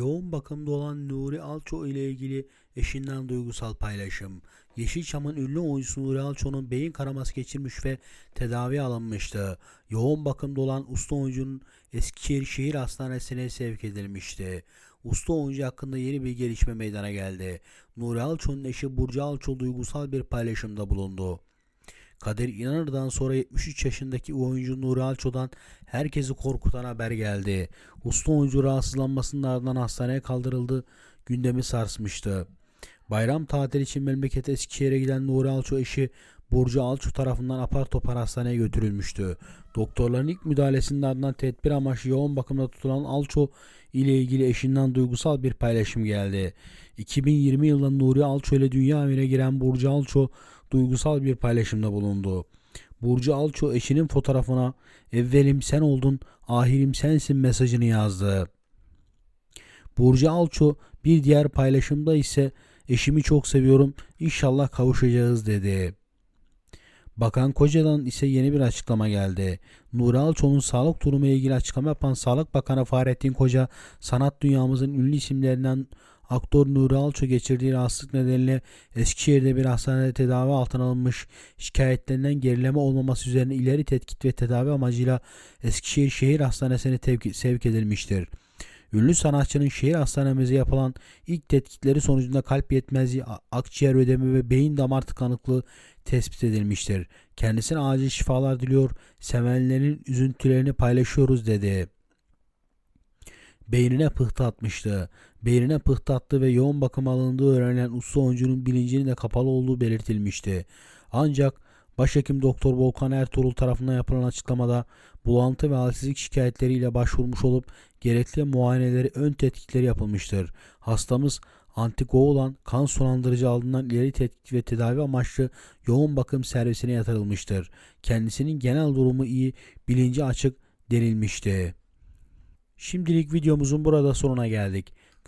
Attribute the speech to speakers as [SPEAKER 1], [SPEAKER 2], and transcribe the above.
[SPEAKER 1] Yoğun bakımda olan Nuri Alço ile ilgili eşinden duygusal paylaşım. Yeşilçam'ın ünlü oyuncusu Nuri Alço'nun beyin kanaması geçirmiş ve tedavi alınmıştı. Yoğun bakımda olan usta oyuncunun Eskişehir Şehir Hastanesi'ne sevk edilmişti. Usta oyuncu hakkında yeni bir gelişme meydana geldi. Nuri Alço'nun eşi Burcu Alço duygusal bir paylaşımda bulundu. Kadir İnanır'dan sonra 73 yaşındaki oyuncu Nuri Alço'dan herkesi korkutan haber geldi. Usta oyuncu rahatsızlanmasının ardından hastaneye kaldırıldı. Gündemi sarsmıştı. Bayram tatili için memleket Eskişehir'e giden Nuri Alço eşi Burcu Alço tarafından apar topar hastaneye götürülmüştü. Doktorların ilk müdahalesinin ardından tedbir amaçlı yoğun bakımda tutulan Alço ile ilgili eşinden duygusal bir paylaşım geldi. 2020 yılında Nuri Alço ile dünya evine giren Burcu Alço duygusal bir paylaşımda bulundu. Burcu Alço eşinin fotoğrafına evvelim sen oldun, ahirim sensin mesajını yazdı. Burcu Alço bir diğer paylaşımda ise eşimi çok seviyorum, inşallah kavuşacağız dedi. Bakan Koca'dan ise yeni bir açıklama geldi. Nuri Alço'nun sağlık durumu ile ilgili açıklama yapan Sağlık Bakanı Fahrettin Koca, sanat dünyamızın ünlü isimlerinden aktör Nuri Alço geçirdiği rahatsızlık nedeniyle Eskişehir'de bir hastanede tedavi altına alınmış şikayetlerinden gerileme olmaması üzerine ileri tetkik ve tedavi amacıyla Eskişehir Şehir Hastanesi'ne sevk edilmiştir. Ünlü sanatçının şehir hastanemizde yapılan ilk tetkikleri sonucunda kalp yetmezliği, akciğer ödemi ve beyin damar tıkanıklığı tespit edilmiştir. Kendisine acil şifalar diliyor, sevenlerin üzüntülerini paylaşıyoruz dedi. Beynine pıhtı atmıştı. Beynine pıhtı attı ve yoğun bakım alındığı öğrenilen usta oyuncunun bilincinin de kapalı olduğu belirtilmişti. Ancak Başhekim Doktor Volkan Ertuğrul tarafından yapılan açıklamada bulantı ve halsizlik şikayetleriyle başvurmuş olup gerekli muayeneleri ön tetkikleri yapılmıştır. Hastamız antiko olan kan sulandırıcı aldığından ileri tetkik ve tedavi amaçlı yoğun bakım servisine yatırılmıştır. Kendisinin genel durumu iyi, bilinci açık denilmişti. Şimdilik videomuzun burada sonuna geldik.